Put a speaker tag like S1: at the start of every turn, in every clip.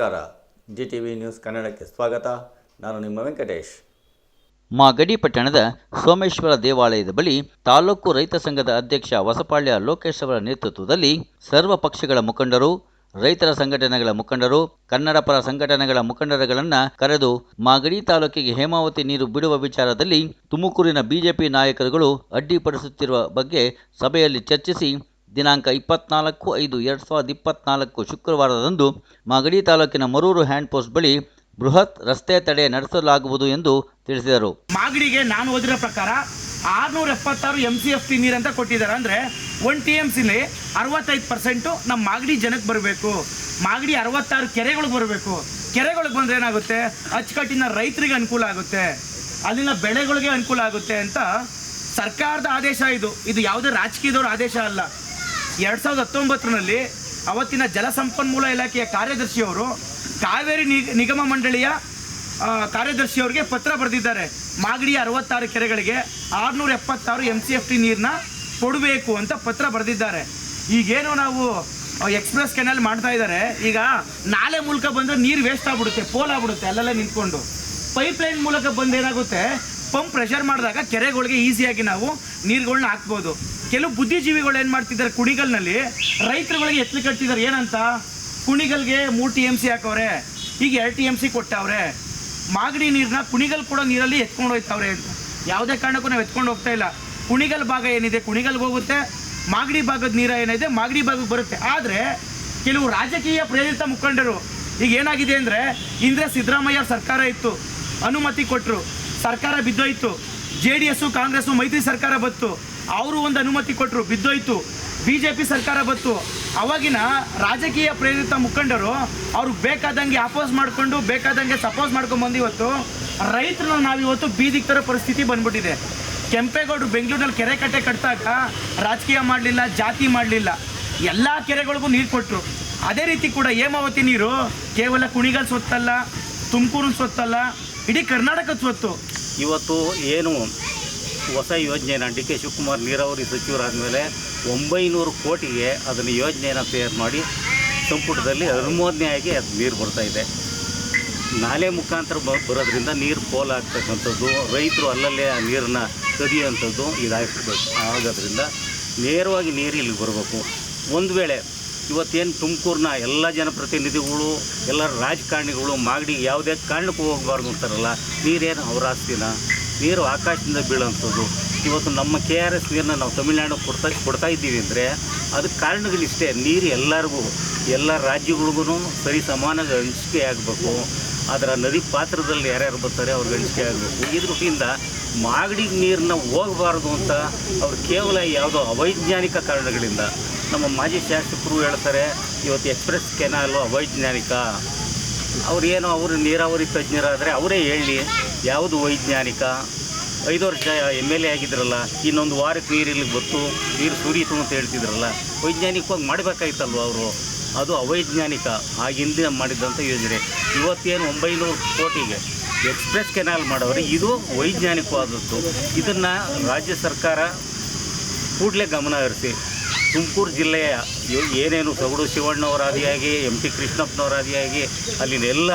S1: ನಮಸ್ಕಾರ. G T V news ಕನ್ನಡಕ್ಕೆ ಸ್ವಾಗತ. ನಾನು ನಿಮ್ಮ ವೆಂಕಟೇಶ್.
S2: ಮಾಗಡಿ ಪಟ್ಟಣದ ಸೋಮೇಶ್ವರ ದೇವಾಲಯದ ಬಳಿ ತಾಲೂಕು ರೈತ ಸಂಘದ ಅಧ್ಯಕ್ಷ ಹೊಸಪಾಳ್ಯ ಲೋಕೇಶ್ ಅವರ ನೇತೃತ್ವದಲ್ಲಿ ಸರ್ವ ಪಕ್ಷಗಳ ಮುಖಂಡರು, ರೈತರ ಸಂಘಟನೆಗಳ ಮುಖಂಡರು, ಕನ್ನಡ ಪರ ಸಂಘಟನೆಗಳ ಮುಖಂಡರುಗಳನ್ನು ಕರೆದು ಮಾಗಡಿ ತಾಲೂಕಿಗೆ ಹೇಮಾವತಿ ನೀರು ಬಿಡುವ ವಿಚಾರದಲ್ಲಿ ತುಮಕೂರಿನ ಬಿಜೆಪಿ ನಾಯಕರುಗಳು ಅಡ್ಡಿಪಡಿಸುತ್ತಿರುವ ಬಗ್ಗೆ ಸಭೆಯಲ್ಲಿ ಚರ್ಚಿಸಿ ದಿನಾಂಕ ಇಪ್ಪತ್ನಾಲ್ಕು ಐದು ಎರಡು ಸಾವಿರದ ಇಪ್ಪತ್ನಾಲ್ಕು ಶುಕ್ರವಾರದಂದು ಮಾಗಡಿ ತಾಲೂಕಿನ ಮರೂರು ಹ್ಯಾಂಡ್ ಪೋಸ್ಟ್ ಬಳಿ ಬೃಹತ್ ರಸ್ತೆ ತಡೆ ನಡೆಸಲಾಗುವುದು ಎಂದು ತಿಳಿಸಿದರು.
S3: ಮಾಗಡಿಗೆ ನಾನು ಓದಿರೋ ಪ್ರಕಾರ ಆರುನೂರ ಎಪ್ಪತ್ತಾರು ಎಂ ಸಿ ಎಫ್ ಟಿ ನೀರಂತ ಕೊಟ್ಟಿದ್ದಾರೆ. ಅಂದರೆ ಒನ್ ಟಿ ಎಂ ಸಿಲಿ ಅರವತ್ತೈದು ಪರ್ಸೆಂಟು ನಮ್ಮ ಮಾಗಡಿ ಜನಕ್ಕೆ ಬರಬೇಕು. ಮಾಗಡಿ ಅರವತ್ತಾರು ಕೆರೆಗಳಿಗೆ ಬರಬೇಕು. ಕೆರೆಗಳಿಗೆ ಬಂದರೆ ಏನಾಗುತ್ತೆ? ಅಚ್ಚುಕಟ್ಟಿನ ರೈತರಿಗೆ ಅನುಕೂಲ ಆಗುತ್ತೆ. ಅಲ್ಲಿನ ಬೆಳೆಗಳಿಗೆ ಅನುಕೂಲ ಆಗುತ್ತೆ ಅಂತ ಸರ್ಕಾರದ ಆದೇಶ ಇದು. ಇದು ಯಾವುದೇ ರಾಜಕೀಯದವ್ರ ಆದೇಶ ಅಲ್ಲ. ಎರಡು ಸಾವಿರದ ಹತ್ತೊಂಬತ್ತರಲ್ಲಿ ಅವತ್ತಿನ ಜಲಸಂಪನ್ಮೂಲ ಇಲಾಖೆಯ ಕಾರ್ಯದರ್ಶಿಯವರು ಕಾವೇರಿ ನಿಗಮ ಮಂಡಳಿಯ ಕಾರ್ಯದರ್ಶಿಯವರಿಗೆ ಪತ್ರ ಬರೆದಿದ್ದಾರೆ. ಮಾಗಡಿಯ ಅರವತ್ತಾರು ಕೆರೆಗಳಿಗೆ ಆರುನೂರ ಎಪ್ಪತ್ತಾರು ಎಂ ಸಿ ಎಫ್ ಟಿ ನೀರನ್ನ ಕೊಡಬೇಕು ಅಂತ ಪತ್ರ ಬರೆದಿದ್ದಾರೆ. ಈಗೇನೋ ನಾವು ಎಕ್ಸ್ಪ್ರೆಸ್ ಕೆನಲ್ ಮಾಡ್ತಾ ಇದ್ದಾರೆ. ಈಗ ನಾಲೆ ಮೂಲಕ ಬಂದರೆ ನೀರು ವೇಸ್ಟ್ ಆಗ್ಬಿಡುತ್ತೆ, ಪೋಲ್ ಆಗ್ಬಿಡುತ್ತೆ, ಅಲ್ಲೆಲ್ಲ ನಿಂತ್ಕೊಂಡು. ಪೈಪ್ ಲೈನ್ ಮೂಲಕ ಬಂದು ಏನಾಗುತ್ತೆ ಪಂಪ್ ಪ್ರೆಷರ್ ಮಾಡಿದಾಗ ಕೆರೆಗಳಿಗೆ ಈಸಿಯಾಗಿ ನಾವು ನೀರುಗಳನ್ನ ಹಾಕ್ಬೋದು. ಕೆಲವು ಬುದ್ಧಿಜೀವಿಗಳು ಏನು ಮಾಡ್ತಿದ್ದಾರೆ ಕುಣಿಗಲ್ನಲ್ಲಿ? ರೈತರುಗಳಿಗೆ ಎತ್ತಲು ಕಟ್ತಿದ್ದಾರೆ. ಏನಂತ? ಕುಣಿಗಲ್ಗೆ ಮೂರು ಟಿ ಎಂ ಸಿ ಹಾಕವ್ರೆ ಈಗ ಎರಡು ಟಿ ಎಂ ಸಿ ಕೊಟ್ಟವ್ರೆ. ಮಾಗಡಿ ನೀರನ್ನ ಕುಣಿಗಲ್ ಕೂಡ ನೀರಲ್ಲಿ ಎತ್ಕೊಂಡು ಹೋಗ್ತಾವ್ರೆ ಯಾವುದೇ ಕಾರಣಕ್ಕೂ ನಾವು ಎತ್ಕೊಂಡು ಹೋಗ್ತಾ ಇಲ್ಲ. ಕುಣಿಗಲ್ ಭಾಗ ಏನಿದೆ? ಕುಣಿಗಲ್ಗೆ ಹೋಗುತ್ತೆ. ಮಾಗಡಿ ಭಾಗದ ನೀರ ಏನಿದೆ? ಮಾಗಡಿ ಭಾಗಕ್ಕೆ ಬರುತ್ತೆ. ಆದರೆ ಕೆಲವು ರಾಜಕೀಯ ಪ್ರೇರಿತ ಮುಖಂಡರು, ಈಗ ಏನಾಗಿದೆ ಅಂದರೆ ಹಿಂದೆ ಸಿದ್ದರಾಮಯ್ಯ ಸರ್ಕಾರ ಇತ್ತು, ಅನುಮತಿ ಕೊಟ್ಟರು ಸರ್ಕಾರ ಬಿದ್ದೋಯ್ತು, ಜೆ ಡಿ ಎಸ್ಸು, ಕಾಂಗ್ರೆಸ್ಸು, ಮೈತ್ರಿ ಸರ್ಕಾರ ಬತ್ತು ಅವರು ಒಂದು ಅನುಮತಿ ಕೊಟ್ಟರು ಬಿದ್ದೋಯ್ತು. ಬಿ ಜೆ ಪಿ ಸರ್ಕಾರ ಬಂತು. ಅವಾಗಿನ ರಾಜಕೀಯ ಪ್ರೇರಿತ ಮುಖಂಡರು ಅವ್ರಿಗೆ ಬೇಕಾದಂಗೆ ಅಪೋಸ್ ಮಾಡಿಕೊಂಡು, ಬೇಕಾದಂಗೆ ಸಪೋಸ್ ಮಾಡ್ಕೊಂಡು ಬಂದು ಇವತ್ತು ರೈತರನ್ನ ನಾವಿವತ್ತು ಬೀದಿಗೆ ತರೋ ಪರಿಸ್ಥಿತಿ ಬಂದ್ಬಿಟ್ಟಿದೆ. ಕೆಂಪೇಗೌಡರು ಬೆಂಗಳೂರಿನಲ್ಲಿ ಕೆರೆ ಕಟ್ಟೆ ಕಟ್ಟಿದಾಗ ರಾಜಕೀಯ ಮಾಡಲಿಲ್ಲ, ಜಾತಿ ಮಾಡಲಿಲ್ಲ. ಎಲ್ಲ ಕೆರೆಗಳಿಗೂ ನೀರು ಕೊಟ್ಟರು ಅದೇ ರೀತಿ ಕೂಡ ಹೇಮಾವತಿ ನೀರು ಕೇವಲ ಕುಣಿಗಲ್ ಸ್ವತ್ತಲ್ಲ ತುಮಕೂರು ಸ್ವತ್ತಲ್ಲ, ಇಡೀ ಕರ್ನಾಟಕದ ಸ್ವತ್ತು.
S4: ಇವತ್ತು ಏನು ಹೊಸ ಯೋಜನೆನ ಡಿ ಕೆ ಶಿವಕುಮಾರ್ ನೀರಾವರಿ ಸಚಿವರಾದಮೇಲೆ ಒಂಬೈನೂರು ಕೋಟಿಗೆ ಅದನ್ನು ಯೋಜನೆಯನ್ನು ತಯಾರು ಮಾಡಿ ಸಂಪುಟದಲ್ಲಿ ಅನುಮೋದನೆಯಾಗಿ ಅದು ನೀರು ಬರ್ತಾಯಿದೆ ನಾಲೆ ಮುಖಾಂತರ ಬರೋದ್ರಿಂದ ನೀರು ಪೋಲಾಗ್ತಕ್ಕಂಥದ್ದು ರೈತರು ಅಲ್ಲಲ್ಲೇ ಆ ನೀರನ್ನ ಕದಿಯುವಂಥದ್ದು ಇದಾಗಬೇಕು ಆಗೋದ್ರಿಂದ ನೇರವಾಗಿ ನೀರು ಇಲ್ಲಿಗೆ ಬರಬೇಕು. ಒಂದು ವೇಳೆ ಇವತ್ತೇನು ತುಮಕೂರಿನ ಎಲ್ಲ ಜನಪ್ರತಿನಿಧಿಗಳು, ಎಲ್ಲ ರಾಜಕಾರಣಿಗಳು ಮಾಗಡಿ ಯಾವುದೇ ಕಾರಣಕ್ಕೂ ಹೋಗಬಾರ್ದು ಅಂತಾರಲ್ಲ, ನೀರೇನು ಅವರ ಆಸ್ತಿನ? ನೀರು ಆಕಾಶದಿಂದ ಬೀಳುವಂಥದ್ದು. ಇವತ್ತು ನಮ್ಮ ಕೆ ಆರ್ ಎಸ್ ನೀರನ್ನ ನಾವು ತಮಿಳ್ನಾಡು ಕೊಡ್ತಾ ಕೊಡ್ತಾ ಇದ್ದೀವಿ ಅಂದರೆ ಅದಕ್ಕೆ ಕಾರಣಗಳಿಷ್ಟೇ ನೀರು ಎಲ್ಲರಿಗೂ, ಎಲ್ಲ ರಾಜ್ಯಗಳಿಗೂ ಸರಿ ಸಮಾನಾಗಿ ಹಂಚಿಕೆ ಆಗಬೇಕು. ಅದರ ನದಿ ಪಾತ್ರದಲ್ಲಿ ಯಾರ್ಯಾರು ಬರ್ತಾರೆ ಅವ್ರಿಗೆ ಹಂಚಿಕೆ ಆಗಬೇಕು. ಇದ್ರಿಂದ ಮಾಗಡಿಗೆ ನೀರನ್ನ ಹೋಗಬಾರ್ದು ಅಂತ ಅವ್ರು ಕೇವಲ ಯಾವುದೋ ಅವೈಜ್ಞಾನಿಕ ಕಾರಣಗಳಿಂದ ನಮ್ಮ ಮಾಜಿ ಶಾಸಕರು ಹೇಳ್ತಾರೆ, ಇವತ್ತು ಎಕ್ಸ್ಪ್ರೆಸ್ ಕೆನಾಲು ಅವೈಜ್ಞಾನಿಕ. ಏನು, ಅವರು ನೀರಾವರಿ ತಜ್ಞರಾದರೆ ಅವರೇ ಹೇಳಿ ಯಾವುದು ವೈಜ್ಞಾನಿಕ? ಐದು ವರ್ಷ ಎಂ ಎಲ್ ಎ ಆಗಿದ್ರಲ್ಲ, ಇನ್ನೊಂದು ವಾರಕ್ಕೆ ನೀರು ಇಲ್ಲಿಗೆ ಬತ್ತು, ನೀರು ಸುರಿಯಿತು ಅಂತ ಹೇಳ್ತಿದ್ರಲ್ಲ, ವೈಜ್ಞಾನಿಕವಾಗಿ ಮಾಡಬೇಕಾಯ್ತಲ್ವ ಅವರು? ಅದು ಅವೈಜ್ಞಾನಿಕ ಆಗಿಂದ ಮಾಡಿದಂಥ ಯೋಜನೆ. ಇವತ್ತೇನು ಒಂಬೈನೂರು ಕೋಟಿಗೆ ಎಕ್ಸ್ಪ್ರೆಸ್ ಕೆನಾಲ್ ಮಾಡೋರು, ಇದು ವೈಜ್ಞಾನಿಕವಾದದ್ದು. ಇದನ್ನು ರಾಜ್ಯ ಸರ್ಕಾರ ಕೂಡಲೇ ಗಮನ ಹರಿಸಿ. ತುಮಕೂರು ಜಿಲ್ಲೆಯ ಏನೇನು ತಗಡು ಶಿವಣ್ಣವರಾದಿಯಾಗಿ, ಎಂ ಟಿ ಕೃಷ್ಣಪ್ಪನವರಾದಿಯಾಗಿ, ಅಲ್ಲಿನ ಎಲ್ಲ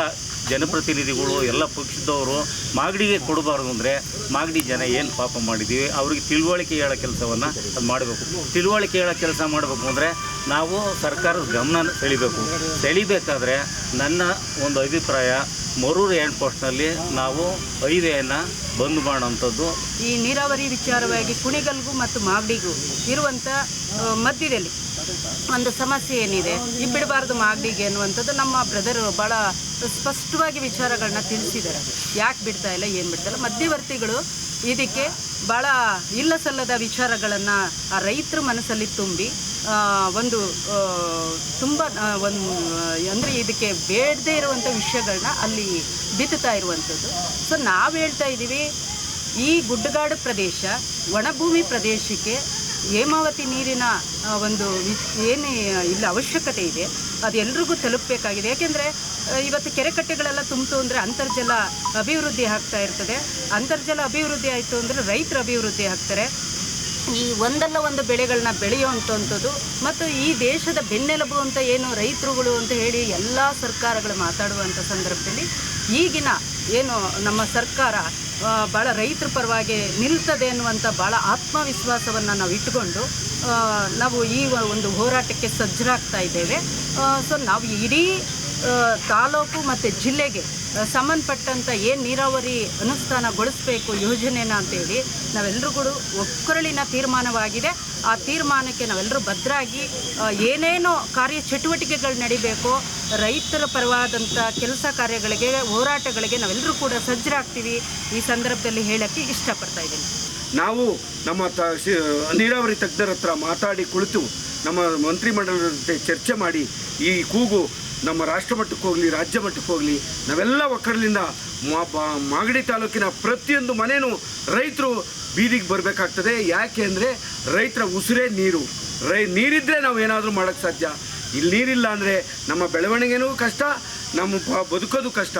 S4: ಜನಪ್ರತಿನಿಧಿಗಳು, ಎಲ್ಲ ಪಕ್ಷದವರು ಮಾಗಡಿಗೆ ಕೊಡಬಾರ್ದು ಅಂದರೆ ಮಾಗಡಿ ಜನ ಏನು ಪಾಪ ಮಾಡಿದ್ದೀವಿ, ಅವ್ರಿಗೆ ತಿಳುವಳಿಕೆ ಹೇಳೋ ಕೆಲಸವನ್ನು ಅದು ಮಾಡಬೇಕು. ತಿಳುವಳಿಕೆ ಹೇಳೋ ಕೆಲಸ ಮಾಡಬೇಕು ಅಂದರೆ ನಾವು ಸರ್ಕಾರದ ಗಮನ ಸೆಳಿಬೇಕು. ಸೆಳಿಬೇಕಾದ್ರೆ ನನ್ನ ಒಂದು ಅಭಿಪ್ರಾಯ, ಮರೂರು ಹ್ಯಾಂಡ್ ಪೋಸ್ಟ್ನಲ್ಲಿ ನಾವು ಹೈವೇಯನ್ನು ಬಂದ್ ಮಾಡೋಂಥದ್ದು
S5: ಈ ನೀರಾವರಿ ವಿಚಾರವಾಗಿ ಕುಣಿಗಲ್ಗೂ ಮತ್ತು ಮಾಗಡಿಗೂ ಇರುವಂಥ ಮಧ್ಯದಲ್ಲಿ. ಒಂದು ಸಮಸ್ಯೆ ಏನಿದೆ? ಈ ಬಿಡಬಾರ್ದು ಮಾಗಡಿಗೆ ಅನ್ನುವಂಥದ್ದು ನಮ್ಮ ಬ್ರದರು ಭಾಳ ಸ್ಪಷ್ಟವಾಗಿ ವಿಚಾರಗಳನ್ನ ತಿಳಿಸಿದ್ದಾರೆ. ಯಾಕೆ ಬಿಡ್ತಾ ಇಲ್ಲ, ಏನು ಬಿಡ್ತಾ ಇಲ್ಲ? ಮಧ್ಯವರ್ತಿಗಳು ಇದಕ್ಕೆ ಭಾಳ ಇಲ್ಲ ಸಲ್ಲದ ವಿಚಾರಗಳನ್ನು ಆ ರೈತರ ಮನಸ್ಸಲ್ಲಿ ತುಂಬಿ ಒಂದು ತುಂಬ ಒಂದು ಅಂದರೆ ಇದಕ್ಕೆ ಬೇಡದೇ ಇರುವಂಥ ವಿಷಯಗಳನ್ನ ಅಲ್ಲಿ ಬಿತ್ತುತ್ತಾ ಇರುವಂಥದ್ದು. ಸೊ ನಾವು ಹೇಳ್ತಾ ಇದ್ದೀವಿ ಈ ಗುಡ್ಡಗಾಡು ಪ್ರದೇಶ ಒಣಭೂಮಿ ಪ್ರದೇಶಕ್ಕೆ ಹೇಮಾವತಿ ನೀರಿನ ಒಂದು ಏನು, ಇಲ್ಲಿ, ಅವಶ್ಯಕತೆ ಇದೆ ಅದು ಎಲ್ರಿಗೂ ತಲುಪಬೇಕಾಗಿದೆ. ಯಾಕೆಂದರೆ ಇವತ್ತು ಕೆರೆಕಟ್ಟೆಗಳೆಲ್ಲ ತುಂಬಿತು ಅಂದರೆ ಅಂತರ್ಜಲ ಅಭಿವೃದ್ಧಿ ಆಗ್ತಾ ಇರ್ತದೆ. ಅಂತರ್ಜಲ ಅಭಿವೃದ್ಧಿ ಆಯಿತು ಅಂದರೆ ರೈತರು ಅಭಿವೃದ್ಧಿ ಆಗ್ತಾರೆ. ಈ ಒಂದಲ್ಲ ಒಂದು ಬೆಳೆಗಳನ್ನ ಬೆಳೆಯುವಂಥದ್ದು ಮತ್ತು ಈ ದೇಶದ ಬೆನ್ನೆಲುಬು ಅಂತ ಏನು ರೈತರುಗಳು ಅಂತ ಹೇಳಿ ಎಲ್ಲ ಸರ್ಕಾರಗಳು ಮಾತಾಡುವಂಥ ಸಂದರ್ಭದಲ್ಲಿ ಈಗಿನ ಏನು ನಮ್ಮ ಸರ್ಕಾರ ಭಾಳ ರೈತರ ಪರವಾಗಿ ನಿಲ್ತದೆ ಅನ್ನುವಂಥ ಭಾಳ ಆತ್ಮವಿಶ್ವಾಸವನ್ನು ನಾವು ಇಟ್ಟುಕೊಂಡು ನಾವು ಈ ಒಂದು ಹೋರಾಟಕ್ಕೆ ಸಜ್ಜರಾಗ್ತಾ ಇದ್ದೇವೆ. ಸೊ ನಾವು ಇಡೀ ತಾಲೂಕು ಮತ್ತು ಜಿಲ್ಲೆಗೆ ಸಂಬಂಧಪಟ್ಟಂಥ ಏನು ನೀರಾವರಿ ಅನುಷ್ಠಾನಗೊಳಿಸಬೇಕು ಯೋಜನೆನ ಅಂತೇಳಿ ನಾವೆಲ್ಲರೂ ಕೂಡ ಒಕ್ಕರಳಿನ ತೀರ್ಮಾನವಾಗಿದೆ. ಆ ತೀರ್ಮಾನಕ್ಕೆ ನಾವೆಲ್ಲರೂ ಭದ್ರಾಗಿ ಏನೇನೋ ಕಾರ್ಯ ಚಟುವಟಿಕೆಗಳು ನಡಿಬೇಕು, ರೈತರ ಪರವಾದಂಥ ಕೆಲಸ ಕಾರ್ಯಗಳಿಗೆ, ಹೋರಾಟಗಳಿಗೆ ನಾವೆಲ್ಲರೂ ಕೂಡ ಸಜ್ಜರಾಗ್ತೀವಿ. ಈ ಸಂದರ್ಭದಲ್ಲಿ ಹೇಳೋಕ್ಕೆ ಇಷ್ಟಪಡ್ತಾ ಇದ್ದೀನಿ.
S6: ನಾವು ನಮ್ಮ ತ ನೀರಾವರಿ ತಜ್ಞರ ಹತ್ರ ಮಾತಾಡಿ ಕುಳಿತು ನಮ್ಮ ಮಂತ್ರಿಮಂಡಲದ ಜೊತೆ ಚರ್ಚೆ ಮಾಡಿ, ಈ ಕೂಗು ನಮ್ಮ ರಾಷ್ಟ್ರ ಮಟ್ಟಕ್ಕೆ ಹೋಗಲಿ, ರಾಜ್ಯ ಮಟ್ಟಕ್ಕೆ ಹೋಗಲಿ, ನಾವೆಲ್ಲ ಒಕ್ಕರಲಿಂದ ಮಾಗಡಿ ತಾಲೂಕಿನ ಪ್ರತಿಯೊಂದು ಮನೆಯೂ ರೈತರು ಬೀದಿಗೆ ಬರಬೇಕಾಗ್ತದೆ. ಯಾಕೆ ಅಂದರೆ ರೈತರ ಉಸಿರೇ ನೀರು. ರೈ ನೀರಿದ್ದರೆ ನಾವು ಏನಾದರೂ ಮಾಡೋಕ್ಕೆ ಸಾಧ್ಯ. ಇಲ್ಲಿ ನೀರಿಲ್ಲ ಅಂದರೆ ನಮ್ಮ ಬೆಳವಣಿಗೆನೂ ಕಷ್ಟ, ನಮ್ಮ ಬದುಕೋದು ಕಷ್ಟ.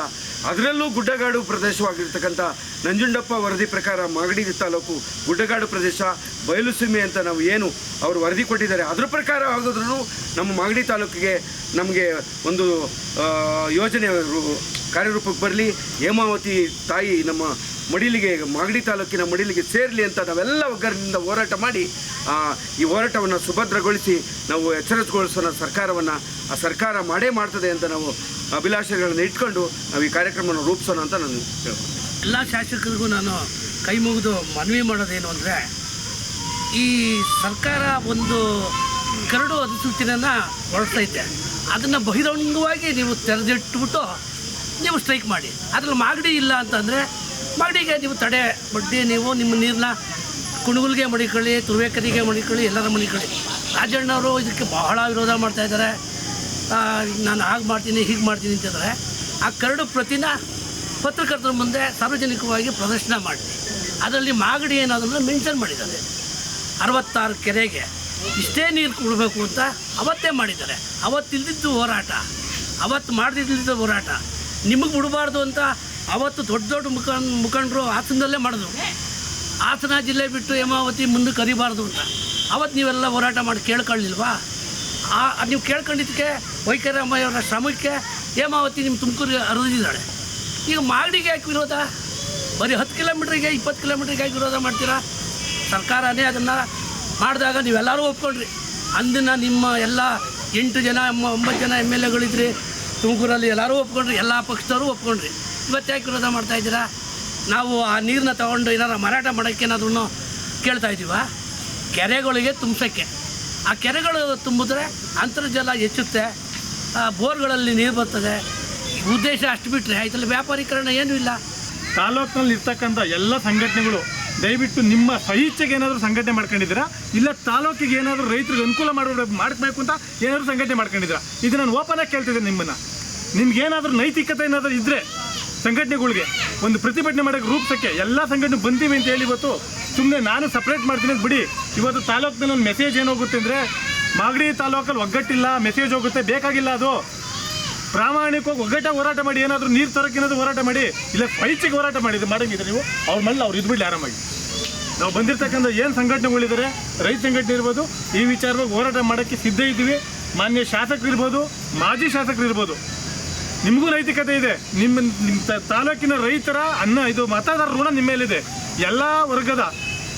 S6: ಅದರಲ್ಲೂ ಗುಡ್ಡಗಾಡು ಪ್ರದೇಶವಾಗಿರ್ತಕ್ಕಂಥ ನಂಜುಂಡಪ್ಪ ವರದಿ ಪ್ರಕಾರ ಮಾಗಡಿ ತಾಲೂಕು ಗುಡ್ಡಗಾಡು ಪ್ರದೇಶ ಬಯಲು ಸೀಮೆ ಅಂತ ನಾವು ಏನು ಅವರು ವರದಿ ಕೊಟ್ಟಿದ್ದಾರೆ. ಅದ್ರ ಪ್ರಕಾರ ಆಗೋದ್ರೂ ನಮ್ಮ ಮಾಗಡಿ ತಾಲೂಕಿಗೆ ನಮಗೆ ಒಂದು ಯೋಜನೆ ಕಾರ್ಯರೂಪಕ್ಕೆ ಬರಲಿ. ಹೇಮಾವತಿ ತಾಯಿ ನಮ್ಮ ಮಡಿಲಿಗೆ, ಮಾಗಡಿ ತಾಲೂಕಿನ ಮಡಿಲಿಗೆ ಸೇರಲಿ ಅಂತ ನಾವೆಲ್ಲ ಒಗ್ಗರಿನಿಂದ ಹೋರಾಟ ಮಾಡಿ ಈ ಹೋರಾಟವನ್ನು ಸುಭದ್ರಗೊಳಿಸಿ ನಾವು ಎಚ್ಚರಗೊಳಿಸೋಣ, ಸರ್ಕಾರವನ್ನು, ಆ ಸರ್ಕಾರ ಮಾಡೇ ಮಾಡ್ತದೆ ಅಂತ ನಾವು ಅಭಿಲಾಷೆಗಳನ್ನು ಇಟ್ಕೊಂಡು ನಾವು ಈ ಕಾರ್ಯಕ್ರಮವನ್ನು ರೂಪಿಸೋಣ ಅಂತ ನಾನು ಹೇಳ್ಬೋದು
S7: ಎಲ್ಲ ಶಾಸಕರಿಗೂ ನಾನು ಕೈ ಮುಗಿದು ಮನವಿ ಮಾಡೋದೇನು ಅಂದರೆ, ಈ ಸರ್ಕಾರ ಒಂದು ಕರಡು ಅಧಿಸೂಚನೆಯನ್ನು ಹೊರಡಿಸ್ತೈತೆ ಅದನ್ನು ಬಹಿರಂಗವಾಗಿ ನೀವು ತೆರೆದಿಟ್ಬಿಟ್ಟು ನೀವು ಸ್ಟ್ರೈಕ್ ಮಾಡಿ. ಅದ್ರಲ್ಲಿ ಮಾಗಡಿ ಇಲ್ಲ ಅಂತಂದರೆ ಮಾಗಡಿಗೆ ನೀವು ತಡೆ ಬಡ್ಡಿ, ನೀವು ನಿಮ್ಮ ನೀರನ್ನ ಕುಣಗುಲ್ಗೆ ಮಡಿಕೊಳ್ಳಿ, ತುರುವೇಕರಿಗೆ ಮಡಿಕೊಳ್ಳಿ, ಎಲ್ಲರ ಮಡಿಕೊಳ್ಳಿ. ರಾಜಣ್ಣವರು ಇದಕ್ಕೆ ಬಹಳ ವಿರೋಧ ಮಾಡ್ತಾಯಿದ್ದಾರೆ ನಾನು ಹಾಗೆ ಮಾಡ್ತೀನಿ, ಹೀಗೆ ಮಾಡ್ತೀನಿ ಅಂತಂದರೆ ಆ ಕರಡು ಪ್ರತಿನ ಪತ್ರಕರ್ತರ ಮುಂದೆ ಸಾರ್ವಜನಿಕವಾಗಿ ಪ್ರದರ್ಶನ ಮಾಡಿ. ಅದರಲ್ಲಿ ಮಾಗಡಿ ಏನಾದರೂ ಮೆನ್ಷನ್ ಮಾಡಿದ್ದಾರೆ. ಅರವತ್ತಾರು ಕೆರೆಗೆ ಇಷ್ಟೇ ನೀರು ಕೊಡಬೇಕು ಅಂತ ಅವತ್ತೇ ಮಾಡಿದ್ದಾರೆ. ಅವತ್ತಿಲ್ದಿದ್ದು ಹೋರಾಟ. ಅವತ್ತು ಮಾಡಿದಿದ್ದು ಹೋರಾಟ. ನಿಮಗೆ ಬಿಡಬಾರ್ದು ಅಂತ ಅವತ್ತು ದೊಡ್ಡ ದೊಡ್ಡ ಮುಖ ಮುಖಂಡರು ಹಾಸನದಲ್ಲೇ ಮಾಡಿದ್ರು. ಹಾಸನ ಜಿಲ್ಲೆ ಬಿಟ್ಟು ಹೇಮಾವತಿ ಮುಂದೆ ಕರಿಬಾರ್ದು ಅಂತ. ಅವತ್ತು ನೀವೆಲ್ಲ ಹೋರಾಟ ಮಾಡಿ ಕೇಳ್ಕೊಳ್ಳಿಲ್ವಾ? ಆ, ನೀವು ಕೇಳ್ಕೊಂಡಿದ್ದಕ್ಕೆ ವೈಕರಾಮಯ್ಯವರ ಶ್ರಮಕ್ಕೆ ಹೇಮಾವತಿ ನಿಮ್ಮ ತುಮಕೂರಿಗೆ ಹರಿದಿದ್ದಾಳೆ ಈಗ ಮಾಗಡಿಗೆ ಯಾಕೆ ವಿರೋಧ? ಬರೀ ಹತ್ತು ಕಿಲೋಮೀಟ್ರಿಗೆ, ಇಪ್ಪತ್ತು ಕಿಲೋಮೀಟ್ರಿಗೆ ಯಾಕೆ ವಿರೋಧ ಮಾಡ್ತೀರಾ? ಸರ್ಕಾರನೇ ಅದನ್ನು ಮಾಡಿದಾಗ ನೀವೆಲ್ಲರೂ ಒಪ್ಕೊಂಡ್ರಿ. ಅಂದಿನ ನಿಮ್ಮ ಎಲ್ಲ ಎಂಟು ಜನ, ಒಂಬತ್ತು ಜನ ಎಂ ಎಲ್ ಎಗಳಿದ್ರಿ, ತುಮಕೂರಲ್ಲಿ ಎಲ್ಲರೂ ಒಪ್ಕೊಂಡ್ರಿ, ಎಲ್ಲ ಪಕ್ಷದವರು ಒಪ್ಕೊಂಡ್ರಿ. ಇವತ್ತು ಯಾಕೆ ವಿರೋಧ ಮಾಡ್ತಾ ಇದ್ದೀರಾ? ನಾವು ಆ ನೀರನ್ನ ತೊಗೊಂಡು ಏನಾರು ಮಾರಾಟ ಮಾಡೋಕ್ಕೆ ಏನಾದ್ರೂ ಕೇಳ್ತಾ ಇದ್ದೀವ? ಕೆರೆಗಳಿಗೆ ತುಂಬಿಸೋಕ್ಕೆ. ಆ ಕೆರೆಗಳು ತುಂಬಿದ್ರೆ ಅಂತರ್ಜಲ ಹೆಚ್ಚುತ್ತೆ ಬೋರ್ಗಳಲ್ಲಿ ನೀರು ಬರ್ತದೆ. ಉದ್ದೇಶ ಅಷ್ಟು ಬಿಟ್ಟರೆ ಇದರಲ್ಲಿ ವ್ಯಾಪಾರೀಕರಣ ಏನೂ ಇಲ್ಲ.
S8: ತಾಲೂಕಿನಲ್ಲಿ ಇರ್ತಕ್ಕಂಥ ಎಲ್ಲ ಸಂಘಟನೆಗಳು, ದಯವಿಟ್ಟು ನಿಮ್ಮ ಸ್ವಇಚ್ಛೆಗೆ ಏನಾದರೂ ಸಂಘಟನೆ ಮಾಡ್ಕೊಂಡಿದ್ದೀರಾ? ಇಲ್ಲ ತಾಲೂಕಿಗೆ ಏನಾದರೂ ರೈತರಿಗೆ ಅನುಕೂಲ ಮಾಡಬೇಕು ಮಾಡಬೇಕು ಅಂತ ಏನಾದರೂ ಸಂಘಟನೆ ಮಾಡ್ಕೊಂಡಿದ್ದೀರಾ? ಇದು ನಾನು ಓಪನ್ ಕೇಳ್ತಿದ್ದೇನೆ ನಿಮ್ಮನ್ನು. ನಿಮ್ಗೆ ಏನಾದರೂ ನೈತಿಕತೆ ಏನಾದರೂ ಇದ್ದರೆ ಸಂಘಟನೆಗಳಿಗೆ ಒಂದು ಪ್ರತಿಭಟನೆ ಮಾಡೋಕ್ಕೆ ರೂಪಿಸೋಕ್ಕೆ ಎಲ್ಲ ಸಂಘಟನೆ ಬಂದೀವಿ ಅಂತ ಹೇಳಿ ಇವತ್ತು ಸುಮ್ಮನೆ ನಾನು ಸಪ್ರೇಟ್ ಮಾಡ್ತೀನಿ ಅಂತ ಬಿಡಿ. ಇವತ್ತು ತಾಲೂಕಿನಲ್ಲಿ ಒಂದು ಮೆಸೇಜ್ ಏನಾಗುತ್ತೆ ಅಂದರೆ, ಮಾಗಡಿ ತಾಲೂಕಲ್ಲಿ ಒಗ್ಗಟ್ಟಿಲ್ಲ ಮೆಸೇಜ್ ಹೋಗುತ್ತೆ, ಬೇಕಾಗಿಲ್ಲ ಅದು. ಪ್ರಾಮಾಣಿಕವಾಗಿ ಒಗ್ಗಟ್ಟಾಗಿ ಹೋರಾಟ ಮಾಡಿ, ಏನಾದರೂ ನೀರು ಏನಾದರೂ ಹೋರಾಟ ಮಾಡಿ, ಇಲ್ಲ ಪೈಚಿಗೆ ಹೋರಾಟ ಮಾಡಿದ್ದು ಮಾಡಂಗಿದ್ರೆ ನೀವು, ಅವ್ರ ಮೇಲೆ ಅವ್ರು ಇದ್ಬಿಡ್ಲಿ ಆರಾಮಾಗಿ. ನಾವು ಬಂದಿರತಕ್ಕಂಥ ಏನು ಸಂಘಟನೆಗಳಿದ್ದಾರೆ ರೈತ ಸಂಘಟನೆ ಇರ್ಬೋದು, ಈ ವಿಚಾರವಾಗಿ ಹೋರಾಟ ಮಾಡೋಕ್ಕೆ ಸಿದ್ಧ ಇದ್ದೀವಿ. ಮಾನ್ಯ ಶಾಸಕರು ಇರ್ಬೋದು, ಮಾಜಿ ಶಾಸಕರು ಇರ್ಬೋದು. ನಿಮಗೂ ನೈತಿಕತೆ ಇದೆ. ನಿಮ್ಮ ನಿಮ್ಮ ತಾಲೂಕಿನ ರೈತರ ಅನ್ನ ಇದು ಮತದಾರರ ಋಣ ನಿಮ್ಮ ಮೇಲಿದೆ. ಎಲ್ಲ ವರ್ಗದ,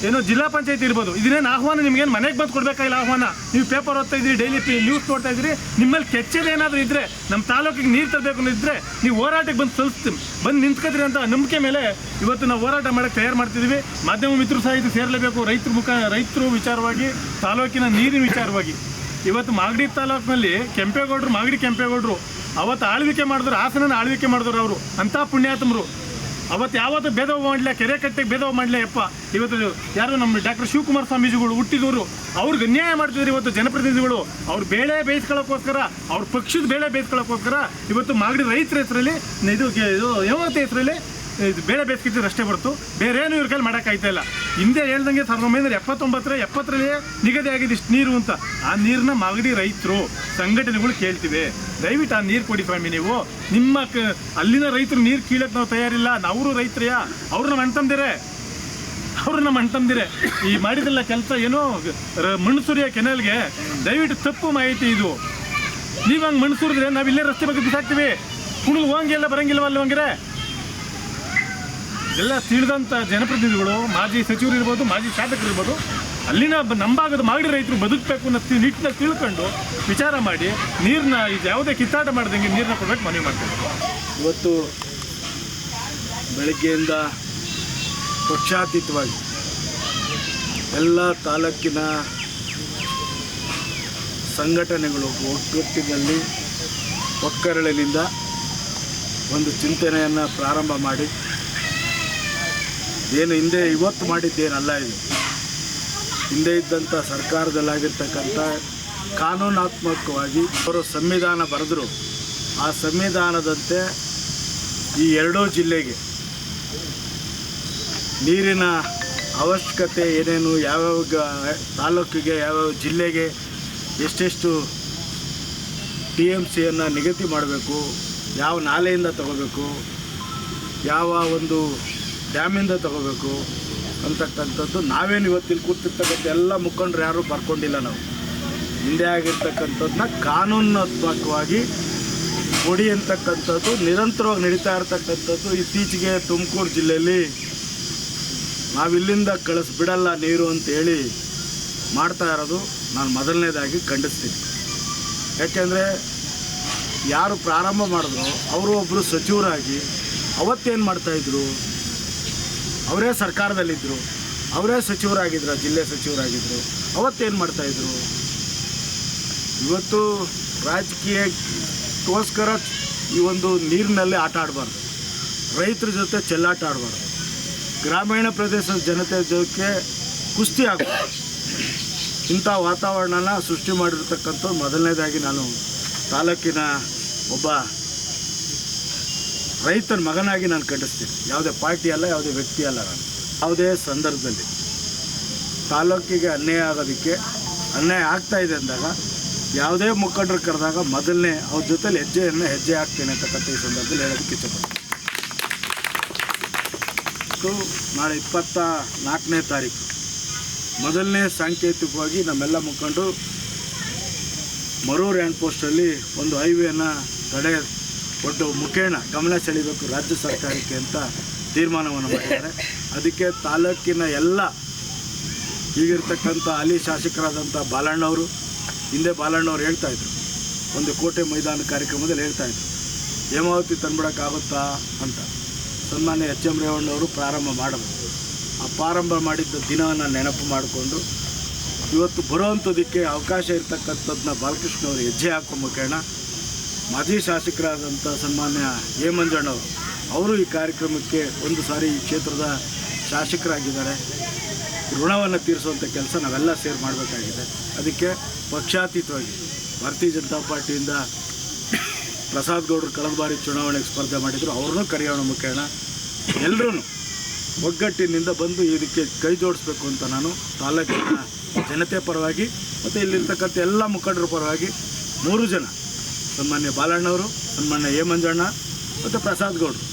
S8: ಏನೋ ಜಿಲ್ಲಾ ಪಂಚಾಯತಿ ಇರ್ಬೋದು. ಇದನ್ನೇನು ಆಹ್ವಾನ ನಿಮ್ಗೇನು ಮನೆಗೆ ಬಂದು ಕೊಡಬೇಕಾಗಿಲ್ಲ ಆಹ್ವಾನ? ನೀವು ಪೇಪರ್ ಓದ್ತಾ ಇದ್ದೀರಿ ಡೈಲಿ ನ್ಯೂಸ್ ನೋಡ್ತಾ ಇದ್ದೀರಿ, ನಿಮ್ಮಲ್ಲಿ ಕೆಚ್ಚದೇನಾದರೂ ಇದ್ದರೆ ನಮ್ಮ ತಾಲೂಕಿಗೆ ನೀರು ತರಬೇಕು ಅನ್ನೋದಿದ್ರೆ ನೀವು ಹೋರಾಟಕ್ಕೆ ಬಂದು ಸಲ್ಲಿಸ್ತೀವಿ ಬಂದು ನಿಂತ್ಕೋತೀರಿ ಅಂತ ನಂಬಿಕೆ ಮೇಲೆ ಇವತ್ತು ನಾವು ಹೋರಾಟ ಮಾಡೋಕ್ಕೆ ತಯಾರು ಮಾಡ್ತಿದ್ದೀವಿ. ಮಾಧ್ಯಮ ಮಿತ್ರರು ಸಹ ಇದು ಸೇರಲೇಬೇಕು. ರೈತರ ಮುಖ, ರೈತರು ವಿಚಾರವಾಗಿ, ತಾಲೂಕಿನ ನೀರಿನ ವಿಚಾರವಾಗಿ. ಇವತ್ತು ಮಾಗಡಿ ತಾಲೂಕಿನಲ್ಲಿ ಕೆಂಪೇಗೌಡರು, ಮಾಗಡಿ ಕೆಂಪೇಗೌಡರು ಅವತ್ತು ಆಳ್ವಿಕೆ ಮಾಡಿದ್ರು ಹಾಸನ ಆಳ್ವಿಕೆ ಮಾಡಿದ್ರು ಅವರು. ಅಂಥ ಪುಣ್ಯಾತ್ಮರು. ಅವತ್ತು ಯಾವತ್ತು ಭೇದವ ಮಾಡಲಿಲ್ಲ, ಕೆರೆ ಕಟ್ಟೆಗೆ ಭೇದವ ಮಾಡಲಿಲ್ಲ, ಯಪ್ಪ. ಇವತ್ತು ಯಾರು ನಮ್ಮ ಡಾಕ್ಟರ್ ಶಿವಕುಮಾರ್ ಸ್ವಾಮೀಜಿಗಳು ಹುಟ್ಟಿದವರು, ಅವ್ರಿಗೆ ಅನ್ಯಾಯ ಮಾಡ್ತಿದ್ರು ಇವತ್ತು ಜನಪ್ರತಿನಿಧಿಗಳು. ಅವ್ರ ಬೇಳೆ ಬೇಯಿಸ್ಕೊಳ್ಳೋಕ್ಕೋಸ್ಕರ, ಅವ್ರ ಪಕ್ಷದ ಬೇಳೆ ಬೇಯಿಸ್ಕೊಳ್ಳೋಕ್ಕೋಸ್ಕರ ಇವತ್ತು ಮಾಗಡಿ ರೈತರ ಹೆಸರಲ್ಲಿ, ಇದು ಇದು ಹೆಸರಲ್ಲಿ? ಇದು ಬೇಳೆ ಬೇಸ್ಕಿದ್ರೆ ಅಷ್ಟೇ ಬರ್ತು ಬೇರೆ ಏನು ಇವ್ರ ಕೈಲಿ ಮಾಡೋಕ್ಕಾಯ್ತಾ ಇಲ್ಲ. ಹಿಂದೆ ಹೇಳ್ದಂಗೆ ಸಾವಿರದ ಒಂಬೈನೂರ ಎಪ್ಪತ್ತೊಂಬತ್ತರ ಎಪ್ಪತ್ತರಲ್ಲಿ ನಿಗದಿ ಆಗಿದೆ ಇಷ್ಟು ನೀರು ಅಂತ. ಆ ನೀರನ್ನ ಮಾಗಡಿ ರೈತರು, ಸಂಘಟನೆಗಳು ಕೇಳ್ತಿವೆ. ದಯವಿಟ್ಟು ಆ ನೀರು ಕೊಡಿ ಸ್ವಾಮಿ ನೀವು. ನಿಮ್ಮ ಕ, ಅಲ್ಲಿನ ರೈತರು ನೀರು ಕೀಳಕ್ಕೆ ನಾವು ತಯಾರಿಲ್ಲ. ನಾವು ರೈತರೆಯ? ಅವ್ರನ್ನ ಮಣ್ತಂದಿರೇ ಅವ್ರನ್ನ ಮಣ್ತಂದಿರೆ ಈ ಮಾಡಿದೆಲ್ಲ ಕೆಲಸ ಏನು ಮಣ್ಸೂರಿಯ ಕೆನಲ್ಗೆ. ದಯವಿಟ್ಟು ತಪ್ಪು ಮಾಹಿತಿ ಇದು. ನೀವು ಹಂಗೆ ಮಣ್ಸೂರಿದ್ರೆ ಸುರಿದ್ರೆ ನಾವು ಇಲ್ಲೇ ರಸ್ತೆ ಬಗ್ಗೆ ಬಿಸಾಕ್ತೀವಿ. ಕುಣಿಲ್ ಹೋಗಿಲ್ಲ ಬರಂಗಿಲ್ಲವಲ್ಲ ಹಂಗಿರೆ ಎಲ್ಲ ತಿಳಿದಂಥ ಜನಪ್ರತಿನಿಧಿಗಳು, ಮಾಜಿ ಸಚಿವರು ಇರ್ಬೋದು, ಮಾಜಿ ಶಾಸಕರು ಇರ್ಬೋದು, ಅಲ್ಲಿನ ನಮ್ಮ ಭಾಗದ ಮಾಗಡಿ ರೈತರು ಬದುಕಬೇಕು ಅನ್ನೋ ನಿಟ್ಟಿನ ತಿಳ್ಕೊಂಡು ವಿಚಾರ ಮಾಡಿ ನೀರನ್ನ ಇದು ಯಾವುದೇ ಕಿತ್ತಾಟ ಮಾಡ್ದಂಗೆ ನೀರನ್ನ ಕೊಡಬೇಕು ಮನವಿ ಮಾಡ್ತೀವಿ.
S9: ಇವತ್ತು ಬೆಳಗ್ಗೆಯಿಂದ ಪಕ್ಷಾತೀತವಾಗಿ ಎಲ್ಲ ತಾಲೂಕಿನ ಸಂಘಟನೆಗಳು ಒಗ್ಗಟ್ಟಿನಲ್ಲಿ ಒಕ್ಕರಳಿನಿಂದ ಒಂದು ಚಿಂತನೆಯನ್ನು ಪ್ರಾರಂಭ ಮಾಡಿ ಏನು ಹಿಂದೆ ಇವತ್ತು ಮಾಡಿದ್ದೇನಲ್ಲ ಇದು. ಹಿಂದೆ ಇದ್ದಂಥ ಸರ್ಕಾರದಲ್ಲಾಗಿರ್ತಕ್ಕಂಥ ಕಾನೂನಾತ್ಮಕವಾಗಿ ಅವರು ಸಂವಿಧಾನ ಬರೆದರು. ಆ ಸಂವಿಧಾನದಂತೆ ಈ ಎರಡೂ ಜಿಲ್ಲೆಗೆ ನೀರಿನ ಅವಶ್ಯಕತೆ ಏನೇನು ಯಾವ್ಯಾವ ತಾಲೂಕಿಗೆ, ಯಾವ್ಯಾವ ಜಿಲ್ಲೆಗೆ ಎಷ್ಟೆಷ್ಟು ಟಿ ಎಂ ಸಿಯನ್ನು ನಿಗದಿ ಮಾಡಬೇಕು, ಯಾವ ನಾಲೆಯಿಂದ ತಗೋಬೇಕು, ಯಾವ ಒಂದು ಡ್ಯಾಮಿಂದ ತಗೋಬೇಕು ಅಂತಕ್ಕಂಥದ್ದು ನಾವೇನು ಇವತ್ತಿಲ್ಲಿ ಕೂತಿರ್ತಕ್ಕಂಥ ಎಲ್ಲ ಮುಖಂಡರು ಯಾರೂ ಬರ್ಕೊಂಡಿಲ್ಲ ನಾವು. ಹಿಂದೆ ಆಗಿರ್ತಕ್ಕಂಥದ್ದನ್ನ ಕಾನೂನಾತ್ಮಕವಾಗಿ ಕೊಡಿ ಅಂತಕ್ಕಂಥದ್ದು, ನಿರಂತರವಾಗಿ ನಡೀತಾ ಇರತಕ್ಕಂಥದ್ದು ಇತ್ತೀಚೆಗೆ ತುಮಕೂರು ಜಿಲ್ಲೆಯಲ್ಲಿ ನಾವಿಲ್ಲಿಂದ ಕಳಿಸ್ಬಿಡಲ್ಲ ನೀರು ಅಂತ ಹೇಳಿ ಮಾಡ್ತಾ ಇರೋದು ನಾನು ಮೊದಲನೇದಾಗಿ ಖಂಡಿಸ್ತೀನಿ. ಯಾಕೆಂದರೆ ಯಾರು ಪ್ರಾರಂಭ ಮಾಡಿದ್ರು, ಅವರು ಒಬ್ಬರು ಸಚಿವರಾಗಿ ಅವತ್ತೇನು ಮಾಡ್ತಾಯಿದ್ರು ಅವರೇ ಸರ್ಕಾರದಲ್ಲಿದ್ದರು. ಅವರೇ ಸಚಿವರಾಗಿದ್ರು, ಜಿಲ್ಲೆ ಸಚಿವರಾಗಿದ್ದರು ಅವತ್ತೇನು ಮಾಡ್ತಾಯಿದ್ರು ಇವತ್ತು ರಾಜಕೀಯಕ್ಕೋಸ್ಕರ ಈ ಒಂದು ನೀರಿನಲ್ಲಿ ಆಟ ಆಡಬಾರ್ದು. ರೈತರ ಜೊತೆ ಚೆಲ್ಲಾಟ ಆಡಬಾರ್ದು. ಗ್ರಾಮೀಣ ಪ್ರದೇಶದ ಜನತೆ ಜೊತೆ ಕುಸ್ತಿ ಆಗಬಾರ್ದು ಇಂಥ ವಾತಾವರಣನ ಸೃಷ್ಟಿ ಮಾಡಿರ್ತಕ್ಕಂಥ ಮೊದಲನೇದಾಗಿ ನಾನು ತಾಲೂಕಿನ ಒಬ್ಬ ರೈತನ ಮಗನಾಗಿ ನಾನು ಕಂಡಿಸ್ತೀನಿ. ಯಾವುದೇ ಪಾರ್ಟಿ ಅಲ್ಲ, ಯಾವುದೇ ವ್ಯಕ್ತಿ ಅಲ್ಲ ನಾನು. ಯಾವುದೇ ಸಂದರ್ಭದಲ್ಲಿ. ತಾಲೂಕಿಗೆ ಅನ್ಯಾಯ ಆಗೋದಕ್ಕೆ, ಅನ್ಯಾಯ ಆಗ್ತಾ ಇದೆ ಅಂದಾಗ, ಯಾವುದೇ ಮುಖಂಡರು ಕರೆದಾಗ ಮೊದಲನೇ ಅವ್ರ ಜೊತೆಲಿ ಹೆಜ್ಜೆಯನ್ನು ಹೆಜ್ಜೆ ಹಾಕ್ತೇನೆ ಅಂತಕ್ಕಂಥ ಈ ಸಂದರ್ಭದಲ್ಲಿ ಹೇಳೋದಕ್ಕೆ ಇಷ್ಟಪಡ್ತೀನಿ ನಾಳೆ ಇಪ್ಪತ್ತ ನಾಲ್ಕನೇ ತಾರೀಕು. ಮೊದಲನೇ ಸಾಂಕೇತಿಕವಾಗಿ ನಮ್ಮೆಲ್ಲ ಮುಖಂಡರು ಮರೂರು ಹ್ಯಾಂಡ್ ಪೋಸ್ಟಲ್ಲಿ ಒಂದು ಹೈವೇನ ತಡೆ ಒಟ್ಟು ಮುಖೇಣ ಗಮನ ಸೆಳಿಬೇಕು ರಾಜ್ಯ ಸರ್ಕಾರಕ್ಕೆ ಅಂತ ತೀರ್ಮಾನವನ್ನು ಮಾಡಿದ್ದಾರೆ. ಅದಕ್ಕೆ ತಾಲೂಕಿನ ಎಲ್ಲ ಈಗಿರ್ತಕ್ಕಂಥ ಅಲಿ ಶಾಸಕರಾದಂಥ ಬಾಲಣ್ಣವರು ಹಿಂದೆ ಬಾಲಣ್ಣವ್ರು ಹೇಳ್ತಾಯಿದ್ರು ಒಂದು ಕೋಟೆ ಮೈದಾನ ಕಾರ್ಯಕ್ರಮದಲ್ಲಿ ಹೇಳ್ತಾಯಿದ್ರು ಹೇಮಾವತಿ ತಂದ್ಬಿಡೋಕ್ಕಾಗುತ್ತಾ ಅಂತ. ಸನ್ಮಾನ್ಯ ಎಚ್ ಎಂ ರೇವಣ್ಣವರು ಪ್ರಾರಂಭ ಮಾಡಬೇಕು. ಆ ಪ್ರಾರಂಭ ಮಾಡಿದ್ದ ದಿನವನ್ನು ನೆನಪು ಮಾಡಿಕೊಂಡು ಇವತ್ತು ಬರುವಂಥದಕ್ಕೆ ಅವಕಾಶ ಇರ್ತಕ್ಕಂಥದ್ದನ್ನ ಬಾಲಕೃಷ್ಣ ಅವರು ಹೆಜ್ಜೆ ಹಾಕೋ ಮುಖೇಣ ಮಾಜಿ ಶಾಸಕರಾದಂಥ ಸನ್ಮಾನ್ಯ ಹೇಮಂಜಣ್ಣ ಅವರು ಈ ಕಾರ್ಯಕ್ರಮಕ್ಕೆ ಒಂದು ಸಾರಿ ಈ ಕ್ಷೇತ್ರದ ಶಾಸಕರಾಗಿದ್ದಾರೆ. ಋಣವನ್ನು ತೀರಿಸುವಂಥ ಕೆಲಸ ನಾವೆಲ್ಲ ಸೇರ್ ಮಾಡಬೇಕಾಗಿದೆ. ಅದಕ್ಕೆ ಪಕ್ಷಾತೀತವಾಗಿ ಭಾರತೀಯ ಜನತಾ ಪಾರ್ಟಿಯಿಂದ ಪ್ರಸಾದ್ ಗೌಡರು ಕಳೆದ ಬಾರಿ ಚುನಾವಣೆಗೆ ಸ್ಪರ್ಧೆ ಮಾಡಿದರು. ಅವ್ರನ್ನೂ ಕರೆಯೋಣ ಮುಖೇಣ. ಎಲ್ಲರೂ ಒಗ್ಗಟ್ಟಿನಿಂದ ಬಂದು ಇದಕ್ಕೆ ಕೈ ಜೋಡಿಸ್ಬೇಕು ಅಂತ ನಾನು ತಾಲೂಕಿನ ಜನತೆ ಪರವಾಗಿ ಮತ್ತು ಇಲ್ಲಿರ್ತಕ್ಕಂಥ ಎಲ್ಲ ಮುಖಂಡರ ಪರವಾಗಿ ಮೂರು ಜನ ಸನ್ಮಾನ್ಯ ಬಾಲಣ್ಣವರು ಸನ್ಮಾನ್ಯ ಎ ಮಂಜಣ್ಣ ಮತ್ತು ಪ್ರಸಾದ್ ಗೌಡ್ರು.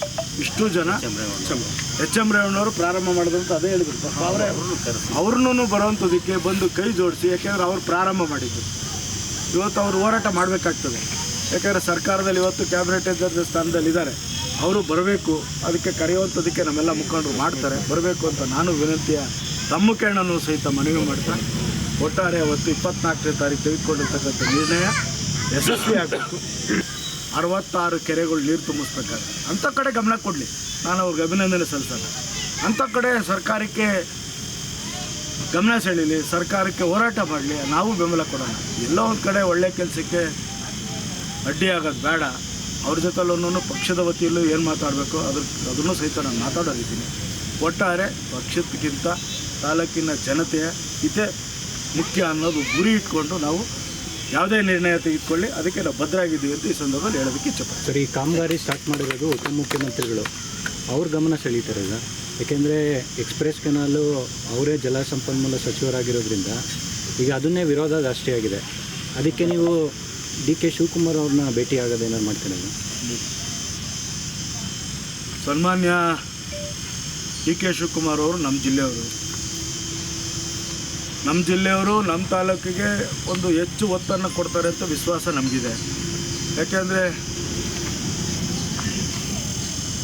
S9: ಇಷ್ಟು ಜನ ಎಚ್ ಎಂ ರೇವಣ್ಣವರು ಪ್ರಾರಂಭ ಮಾಡಿದಂತ ಅಂತ ಅದೇ ಹೇಳಿದ್ರು. ಅವರೇ ಅವ್ರನ್ನೂ ಬರುವಂಥದಕ್ಕೆ ಬಂದು ಕೈ ಜೋಡಿಸಿ ಯಾಕೆಂದ್ರೆ ಅವ್ರು ಪ್ರಾರಂಭ ಮಾಡಿದ್ದು. ಇವತ್ತು ಅವರು ಹೋರಾಟ ಮಾಡಬೇಕಾಗ್ತದೆ. ಯಾಕೆಂದರೆ ಸರ್ಕಾರದಲ್ಲಿ ಇವತ್ತು ಕ್ಯಾಬಿನೆಟ್ ಅಧ್ಯಕ್ಷ ಸ್ಥಾನದಲ್ಲಿ ಇದ್ದಾರೆ. ಅವರು ಬರಬೇಕು ಅದಕ್ಕೆ ಕರೆಯುವಂಥದಕ್ಕೆ ನಮ್ಮೆಲ್ಲ ಮುಖಂಡರು ಮಾಡ್ತಾರೆ. ಬರಬೇಕು ಅಂತ ನಾನು ವಿನಂತಿಯ ತಮ್ಮ ಸಹಿತ ಮನವಿ ಮಾಡ್ತಾ ಒಟ್ಟಾರೆ ಅವತ್ತು ಇಪ್ಪತ್ನಾಲ್ಕನೇ ತಾರೀಕು ತೆಗೆದುಕೊಂಡಿರ್ತಕ್ಕಂಥ ನಿರ್ಣಯ. ಯಶಸ್ವಿ ಆಗಬೇಕು. ಅರವತ್ತಾರು ಕೆರೆಗಳು ನೀರು ತುಂಬಿಸ್ಬೇಕಾದ್ರೆ ಅಂಥ ಕಡೆ ಗಮನ ಕೊಡಲಿ. ನಾನು ಅವ್ರಿಗೆ ಅಭಿನಂದನೆ ಸಲ್ಲಿಸಲ್ಲ ಅಂಥ ಕಡೆ ಸರ್ಕಾರಕ್ಕೆ ಗಮನ ಸೆಳೀಲಿ, ಸರ್ಕಾರಕ್ಕೆ ಹೋರಾಟ ಮಾಡಲಿ, ನಾವು ಬೆಂಬಲ ಕೊಡೋಣ. ಎಲ್ಲೋ ಒಂದು ಕಡೆ ಒಳ್ಳೆ ಕೆಲಸಕ್ಕೆ ಅಡ್ಡಿ ಆಗೋದು ಬೇಡ. ಅವ್ರ ಜೊತೆಲ್ಲೂ ಪಕ್ಷದ ವತಿಯಲ್ಲೂ ಏನು ಮಾತಾಡಬೇಕು ಅದ್ರ ಅದನ್ನು ಸಹಿತ ನಾನು ಮಾತಾಡೋದಿದ್ದೀನಿ ಒಟ್ಟಾರೆ ಪಕ್ಷದಕ್ಕಿಂತ ತಾಲೂಕಿನ ಜನತೆಯ ಹಿತೆ ಮುಖ್ಯ ಅನ್ನೋದು ಗುರಿ ಇಟ್ಕೊಂಡು ನಾವು ಯಾವುದೇ ನಿರ್ಣಯ ತೆಗೆದುಕೊಳ್ಳಿ ಅದಕ್ಕೆ ನಾವು ಭದ್ರಾಗಿದ್ದೀವಿ ಅಂತ ಈ ಸಂದರ್ಭದಲ್ಲಿ ಹೇಳೋದಕ್ಕೆ ಇಚ್ಛಪಡ್ತೀನಿ.
S10: ಸರಿ ಈ ಕಾಮಗಾರಿ ಸ್ಟಾರ್ಟ್ ಮಾಡಿರೋದು ಉಪಮುಖ್ಯಮಂತ್ರಿಗಳು ಅವ್ರ ಗಮನ ಸೆಳೀತಾರೆ ಈಗ. ಏಕೆಂದರೆ ಎಕ್ಸ್ಪ್ರೆಸ್ ಕೆನಾಲು ಅವರೇ ಜಲಸಂಪನ್ಮೂಲ ಸಚಿವರಾಗಿರೋದ್ರಿಂದ ಈಗ ಅದನ್ನೇ ವಿರೋಧ ಜಾಸ್ತಿ ಆಗಿದೆ ಅದಕ್ಕೆ ನೀವು ಡಿ ಕೆ ಶಿವಕುಮಾರ್ ಅವ್ರನ್ನ ಭೇಟಿ ಆಗೋದೇನಾದ್ರು ಮಾಡ್ತೀನಿ
S9: ಸನ್ಮಾನ್ಯ ಡಿ ಕೆ ಶಿವಕುಮಾರ್ ಅವರು ನಮ್ಮ ಜಿಲ್ಲೆಯವರು. ನಮ್ಮ ಜಿಲ್ಲೆಯವರು ನಮ್ಮ ತಾಲೂಕಿಗೆ ಒಂದು ಹೆಚ್ಚು ಒತ್ತನ್ನು ಕೊಡ್ತಾರೆ ಅಂತ ವಿಶ್ವಾಸ ನಮಗಿದೆ. ಯಾಕೆಂದರೆ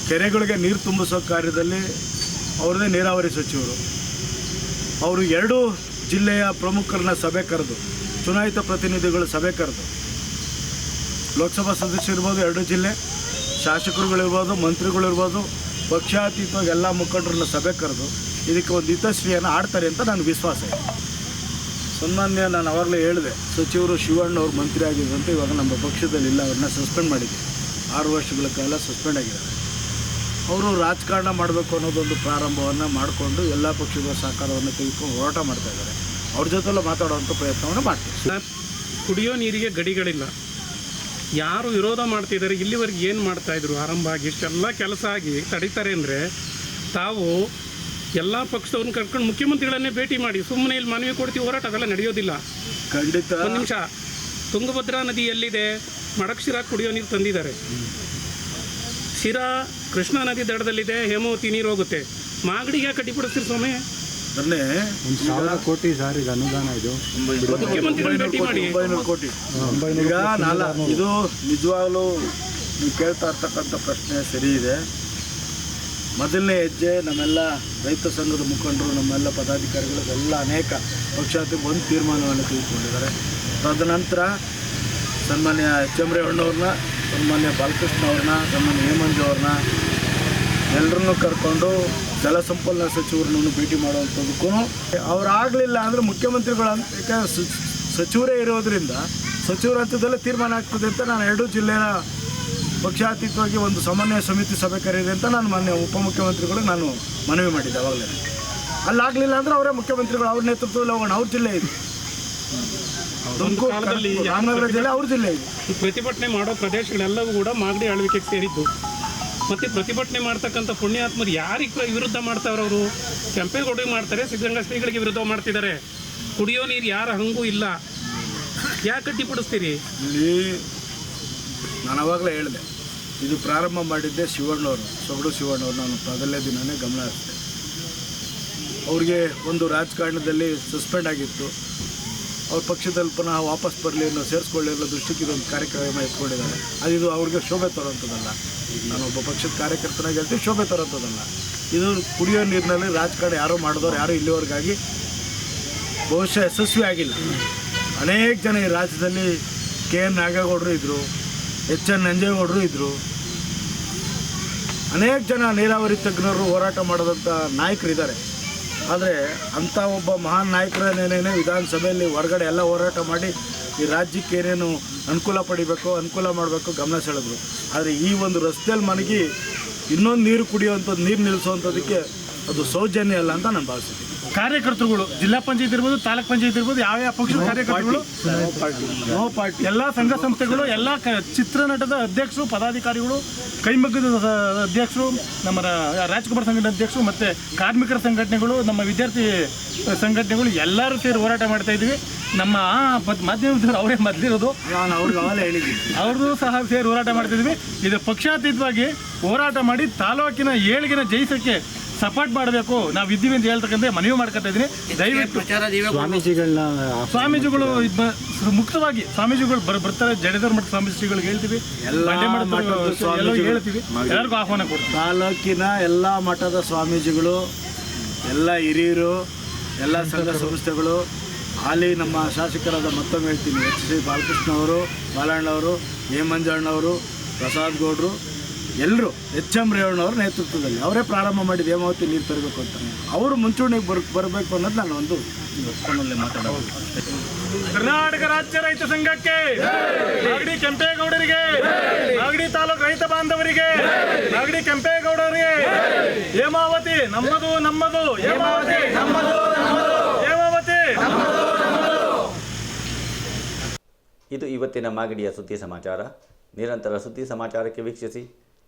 S9: ಕೆರೆಗಳಿಗೆ ನೀರು ತುಂಬಿಸೋ ಕಾರ್ಯದಲ್ಲಿ ಅವ್ರದ್ದೇ ನೀರಾವರಿ ಸಚಿವರು. ಅವರು ಎರಡು ಜಿಲ್ಲೆಯ ಪ್ರಮುಖರನ್ನ ಸಭೆ ಕರೆದು, ಚುನಾಯಿತ ಪ್ರತಿನಿಧಿಗಳು ಸಭೆ ಕರೆದು. ಲೋಕಸಭಾ ಸದಸ್ಯರಿರ್ಬೋದು ಎರಡು ಜಿಲ್ಲೆ, ಶಾಸಕರುಗಳಿರ್ಬೋದು, ಮಂತ್ರಿಗಳಿರ್ಬೋದು, ಪಕ್ಷಾತೀತವಾಗಿ ಎಲ್ಲ ಮುಖಂಡರನ್ನ ಸಭೆ ಕರೆದು ಇದಕ್ಕೆ ಒಂದು ಹಿತಶ್ರೀಯನ್ನು ಆಡ್ತಾರೆ ಅಂತ ನನಗೆ ವಿಶ್ವಾಸ ಇದೆ. ಸನ್ಮಾನ್ಯ ನಾನು ಅವಾಗಲೇ ಹೇಳಿದೆ, ಸಚಿವರು ಶಿವಣ್ಣ ಅವರು ಮಂತ್ರಿ ಆಗಿದ್ದಂತೆ ಇವಾಗ ನಮ್ಮ ಪಕ್ಷದಲ್ಲಿ ಇಲ್ಲ, ಅವ್ರನ್ನ ಸಸ್ಪೆಂಡ್ ಮಾಡಿದ್ದೀವಿ ಆರು ವರ್ಷಗಳ ಕಾಲ ಸಸ್ಪೆಂಡ್ ಆಗಿದ್ದಾರೆ. ಅವರು ರಾಜಕಾರಣ ಮಾಡಬೇಕು ಅನ್ನೋದೊಂದು ಪ್ರಾರಂಭವನ್ನು ಮಾಡಿಕೊಂಡು ಎಲ್ಲ ಪಕ್ಷದ ಸಹಕಾರವನ್ನು ತೆಗೆದುಕೊಂಡು ಹೋರಾಟ ಮಾಡ್ತಾ ಇದ್ದಾರೆ. ಅವ್ರ ಜೊತೆಲ್ಲ ಮಾತಾಡುವಂಥ ಪ್ರಯತ್ನವನ್ನು ಮಾಡ್ತೀವಿ.
S11: ಕುಡಿಯೋ ನೀರಿಗೆ ಗಡಿಗಳಿಲ್ಲ. ಯಾರು ವಿರೋಧ ಮಾಡ್ತಿದ್ದಾರೆ, ಇಲ್ಲಿವರೆಗೆ ಏನು ಮಾಡ್ತಾಯಿದ್ರು ಆರಂಭ ಆಗಿ ಇಷ್ಟೆಲ್ಲ ಕೆಲಸ ಆಗಿ ತಡೀತಾರೆ ಅಂದರೆ ತಾವು ಎಲ್ಲ ಪಕ್ಷದವ್ರನ್ನ ಕರ್ಕೊಂಡು ಮುಖ್ಯಮಂತ್ರಿಗಳನ್ನೇ ಭೇಟಿ ಮಾಡಿ ಸುಮ್ಮನೆ ಇಲ್ಲಿ ಮನವಿ ಕೊಡ್ತೀವಿ ಹೋರಾಟ ಅದೆಲ್ಲ ನಡೆಯೋದಿಲ್ಲ.
S9: ಖಂಡಿತ.
S11: ಒಂದು ನಿಮಿಷ. ತುಂಗಭದ್ರಾ ನದಿ ಎಲ್ಲಿದೆ ಮಡಕ್ಷಿರಾ ಕುಡಿಯೋ ನೀರು ತಂದಿದ್ದಾರೆ. ಶಿರಾ ಕೃಷ್ಣಾ ನದಿ ದಡದಲ್ಲಿದೆ ಹೇಮಾವತಿ ನೀರು ಹೋಗುತ್ತೆ. ಮಾಗಡಿಗೆ ಯಾಕೆ ಕಟ್ಟಿಬಿಡಿಸ್ತೀರಿ ಸ್ವಾಮಿ?
S9: ಅದನ್ನೇ
S10: ಒಂದು ಸಾವಿರ ಕೋಟಿ ಸರ್ ಈಗ ಅನುದಾನ ಇದು.
S11: ಮುಖ್ಯಮಂತ್ರಿಗಳನ್ನ ಭೇಟಿ ಮಾಡಿ.
S9: ಒಂಬೈನೂರು ಕೋಟಿ. ಈಗ ನಾಲ ಇದು ನಿಜವಾಗ್ಲೂ ನೀವು ಕೇಳ್ತಾ ಇರ್ತಕ್ಕಂಥ ಪ್ರಶ್ನೆ ಸರಿ ಇದೆ. ಮೊದಲನೇ ಹೆಜ್ಜೆ ನಮ್ಮೆಲ್ಲ ರೈತ ಸಂಘದ ಮುಖಂಡರು, ನಮ್ಮೆಲ್ಲ ಪದಾಧಿಕಾರಿಗಳು, ಎಲ್ಲ ಅನೇಕ ಪಕ್ಷಾತಿ ಒಂದು ತೀರ್ಮಾನವನ್ನು ತೆಗೆದುಕೊಂಡಿದ್ದಾರೆ. ತದನಂತರ ಸನ್ಮಾನ್ಯ ಎಚ್ ಎಂ ರೇವಣ್ಣವ್ರನ್ನ, ಸನ್ಮಾನ್ಯ ಬಾಲಕೃಷ್ಣ ಅವ್ರನ್ನ, ಸನ್ಮಾನ್ಯ ಹೇಮಂತ್ ಅವ್ರನ್ನ ಎಲ್ಲರನ್ನೂ ಕರ್ಕೊಂಡು ಜಲಸಂಪನ್ಮೂಲ ಸಚಿವರನ್ನು ಭೇಟಿ ಮಾಡುವಂಥದ್ದಕ್ಕೂ ಅವರಾಗಲಿಲ್ಲ ಅಂದರೆ ಮುಖ್ಯಮಂತ್ರಿಗಳು ಅಂತ, ಯಾಕಂದ್ರೆ ಸಚಿವರೇ ಇರೋದರಿಂದ ಸಚಿವರ ಹಂತದಲ್ಲೇ ತೀರ್ಮಾನ ಆಗ್ತದೆ ಅಂತ ನಾನು ಎರಡೂ ಜಿಲ್ಲೆಯ ಪಕ್ಷಾತೀತವಾಗಿ ಒಂದು ಸಮನ್ವಯ ಸಮಿತಿ ಸಭೆ ಕರೆಯಿದೆ ಅಂತ ನಾನು ಮಾನ್ಯ ಉಪಮುಖ್ಯಮಂತ್ರಿಗಳಿಗೆ ನಾನು ಮನವಿ ಮಾಡಿದ್ದೆ ಅವಾಗಲೇ. ಅಲ್ಲಾಗಲಿಲ್ಲ ಅಂದರೆ ಅವರೇ ಮುಖ್ಯಮಂತ್ರಿಗಳು. ಅವ್ರ ನೇತೃತ್ವದಲ್ಲಿ ಹೋಗೋಣ. ಅವ್ರ ಜಿಲ್ಲೆ ಇದು. ರಾಮನಗರ ಜಿಲ್ಲೆ ಅವ್ರ ಜಿಲ್ಲೆ ಇದು.
S11: ಈ ಪ್ರತಿಭಟನೆ ಮಾಡೋ ಪ್ರದೇಶಗಳೆಲ್ಲವೂ ಕೂಡ ಮಾಗಡಿ ಆಳ್ವಿಕೆಗೆ ಸೇರಿದ್ದು. ಮತ್ತು ಪ್ರತಿಭಟನೆ ಮಾಡ್ತಕ್ಕಂಥ ಪುಣ್ಯಾತ್ಮರು ಯಾರಿಗೆ ವಿರುದ್ಧ ಮಾಡ್ತಾರೆ ಅವರು? ಕೆಂಪೇಗೌಡರಿಗೆ ಮಾಡ್ತಾರೆ ಸಿದ್ಧಗಂಗಾ ಶ್ರೀಗಳಿಗೆ ವಿರುದ್ಧ ಮಾಡ್ತಿದ್ದಾರೆ. ಕುಡಿಯೋ ನೀರು ಯಾರ ಹಂಗೂ ಇಲ್ಲ. ಯಾಕೆ ಕಟ್ಟಿಬಿಡಿಸ್ತೀರಿ
S9: ಇಲ್ಲಿ ನಾನು ಅವಾಗಲೇ ಹೇಳಿದೆ. ಇದು ಪ್ರಾರಂಭ ಮಾಡಿದ್ದೆ ಶಿವಣ್ಣವರು, ಸೊಗಡು ಶಿವಣ್ಣವ್ರು. ನಾನು ಮೊದಲನೇ ದಿನವೇ ಗಮನ ಹರಿಸಿದೆ. ಅವ್ರಿಗೆ ಒಂದು ರಾಜಕಾರಣದಲ್ಲಿ ಸಸ್ಪೆಂಡ್ ಆಗಿತ್ತು. ಅವ್ರ ಪಕ್ಷದಲ್ಲಿ ಪುನಃ ವಾಪಸ್ ಬರಲಿ ಅನ್ನೋ ಸೇರಿಸ್ಕೊಳ್ಳಿ ಅನ್ನೋ ದೃಷ್ಟಿಗೆ ಇದೊಂದು ಕಾರ್ಯಕ್ರಮ ಇಟ್ಕೊಂಡಿದ್ದಾರೆ ಅದು ಇದು ಅವ್ರಿಗೆ ಶೋಭೆ ತರೋಂಥದ್ದಲ್ಲ ಒಬ್ಬ ಪಕ್ಷದ ಕಾರ್ಯಕರ್ತನಾಗಿ ಹೇಳ್ತೀನಿ ಶೋಭೆ ತರೋಂಥದ್ದಲ್ಲ ಇದು ಕುಡಿಯೋ ನೀರಿನಲ್ಲಿ ರಾಜಕಾರಣ ಯಾರೋ ಮಾಡಿದವ್ರು, ಯಾರೂ ಇಲ್ಲಿವರೆಗಾಗಿ ಬಹುಶಃ ಯಶಸ್ವಿ ಆಗಿಲ್ಲ. ಅನೇಕ ಜನ ಈ ರಾಜ್ಯದಲ್ಲಿ ಕೆ ಎನ್ ನಾಗೇಗೌಡರು ಇದ್ದರು ಎಚ್ ಎನ್ ನಂಜೇಗೌಡರು ಇದ್ದರು ಅನೇಕ ಜನ ನೀರಾವರಿ ತಜ್ಞರು ಹೋರಾಟ ನಾಯಕರು ನಾಯಕರಿದ್ದಾರೆ. ಆದರೆ ಅಂಥ ಒಬ್ಬ ಮಹಾನ್ ನಾಯಕರನ್ನೇನೇನೇ ವಿಧಾನಸಭೆಯಲ್ಲಿ ಹೊರಗಡೆ ಎಲ್ಲ ಹೋರಾಟ ಮಾಡಿ ಈ ರಾಜ್ಯಕ್ಕೆ ಏನೇನು ಅನುಕೂಲ ಪಡಿಬೇಕು, ಅನುಕೂಲ ಮಾಡಬೇಕು ಗಮನ ಸೆಳೆದ್ರು. ಆದರೆ ಈ ಒಂದು ರಸ್ತೆಯಲ್ಲಿ ಮನಗಿ ಇನ್ನೊಂದು ನೀರು ಕುಡಿಯುವಂಥದ್ದು ನೀರು ನಿಲ್ಲಿಸುವಂಥದ್ದಕ್ಕೆ ಅದು ಸೌಜನ್ಯ ಅಲ್ಲ ಅಂತ ನಾನು ಭಾವಿಸಿದ್ದೀನಿ
S8: ಕಾರ್ಯಕರ್ತರುಗಳು ಜಿಲ್ಲಾ ಪಂಚಾಯತ್ ಇರ್ಬೋದು ತಾಲೂಕ್ ಪಂಚಾಯತ್ ಇರ್ಬೋದು ಯಾವ ಯಾವ ಪಕ್ಷದ ಕಾರ್ಯಕರ್ತರುಗಳು
S9: ನೋ ಪಾರ್ಟಿ
S8: ಎಲ್ಲ ಸಂಘ ಸಂಸ್ಥೆಗಳು ಎಲ್ಲ ಚಿತ್ರನಟದ ಅಧ್ಯಕ್ಷರು ಪದಾಧಿಕಾರಿಗಳು ಕೈಮಗ್ಗದ ಅಧ್ಯಕ್ಷರು ನಮ್ಮ ರಾಜ್ಕುಮಾರ್ ಸಂಘಟನೆ ಅಧ್ಯಕ್ಷರು ಮತ್ತು ಕಾರ್ಮಿಕರ ಸಂಘಟನೆಗಳು ನಮ್ಮ ವಿದ್ಯಾರ್ಥಿ ಸಂಘಟನೆಗಳು ಎಲ್ಲರೂ ಸೇರಿ ಹೋರಾಟ ಮಾಡ್ತಾ ಇದ್ವಿ ನಮ್ಮ ಮಾಧ್ಯಮದವರು ಅವರೇ ಮೊದಲಿರೋದು. ಅವ್ರದ್ದು ಸಹ ಸೇರಿ ಹೋರಾಟ ಮಾಡ್ತಿದ್ವಿ ಇದು ಪಕ್ಷಾತೀತವಾಗಿ ಹೋರಾಟ ಮಾಡಿ ತಾಲೂಕಿನ ಏಳಿಗೆನ ಜಯಿಸೋಕ್ಕೆ ಸಪೋರ್ಟ್ ಮಾಡಬೇಕು. ನಾವು ಇದ್ದೀವಿ ಅಂತ ಹೇಳ್ತಕ್ಕಂಥ ಮನವಿ ಮಾಡ್ಕೊತಾ ಇದ್ದೀನಿ. ದಯವಿಟ್ಟು
S10: ಸ್ವಾಮೀಜಿಗಳನ್ನ
S8: ಸ್ವಾಮೀಜಿಗಳು ಮುಕ್ತವಾಗಿ ಸ್ವಾಮೀಜಿಗಳು ಬರ್ ಬರ್ತಾರೆ. ಜಡೇದರ್ ಮಠ ಸ್ವಾಮೀಜಿಗಳಿಗೆ ಹೇಳ್ತೀವಿ.
S9: ಎಲ್ಲ
S8: ಮಠದ
S9: ಮಠದ
S8: ಎಲ್ಲರಿಗೂ
S9: ಸ್ವಾಮೀಜಿಗಳು.
S8: ಹೇಳ್ತೀವಿ. ಎಲ್ಲರಿಗೂ ಆಹ್ವಾನ ಕೊಡ್ತೀವಿ.
S9: ತಾಲೂಕಿನ ಎಲ್ಲ ಮಠದ ಸ್ವಾಮೀಜಿಗಳು ಎಲ್ಲ ಹಿರಿಯರು ಎಲ್ಲ ಸಂಘ ಸಂಸ್ಥೆಗಳು ಹಾಲಿ ನಮ್ಮ ಶಾಸಕರಾದ ಮತ್ತೊಮ್ಮೆ ಹೇಳ್ತೀನಿ. ಎಚ್ ಸಿ ಬಾಲಕೃಷ್ಣ ಅವರು ಬಾಲಣ್ಣವರು ಹೇಮಂಜಣ್ಣವರು ಪ್ರಸಾದ್ ಗೌಡ್ರು ಎಲ್ಲರೂ ಎಚ್ ಎಂ ರೇವಣ್ಣವ್ರ ನೇತೃತ್ವದಲ್ಲಿ ಅವರೇ ಪ್ರಾರಂಭ ಮಾಡಿದ ಹೇಮಾವತಿ ನೀರು ತರಬೇಕು ಅಂತ. ಅವರು ಮುಂಚೂಣಿಗೆ ಬರ್ ಬರಬೇಕು ಅನ್ನೋದು ನಾನು ಒಂದು ಫೋನಲ್ಲಿ ಮಾತಾಡೋದು
S8: ಕರ್ನಾಟಕ ರಾಜ್ಯ ರೈತ ಸಂಘಕ್ಕೆ ನಾಗಡಿ ಕೆಂಪೇಗೌಡರಿಗೆ ನಾಗಡಿ ತಾಲೂಕು ರೈತ ಬಾಂಧವರಿಗೆ ನಾಗಡಿ ಕೆಂಪೇಗೌಡರಿಗೆ ಹೇಮಾವತಿ ನಮ್ಮದು ನಮ್ಮದು ಹೇಮಾವತಿ ನಮ್ಮದು ಹೇಮಾವತಿ
S1: ಇದು ಇವತ್ತಿನ ಮಾಗಡಿಯ ಸುದ್ದಿ ಸಮಾಚಾರ. ನಿರಂತರ ಸುದ್ದಿ ಸಮಾಚಾರಕ್ಕೆ ವೀಕ್ಷಿಸಿ.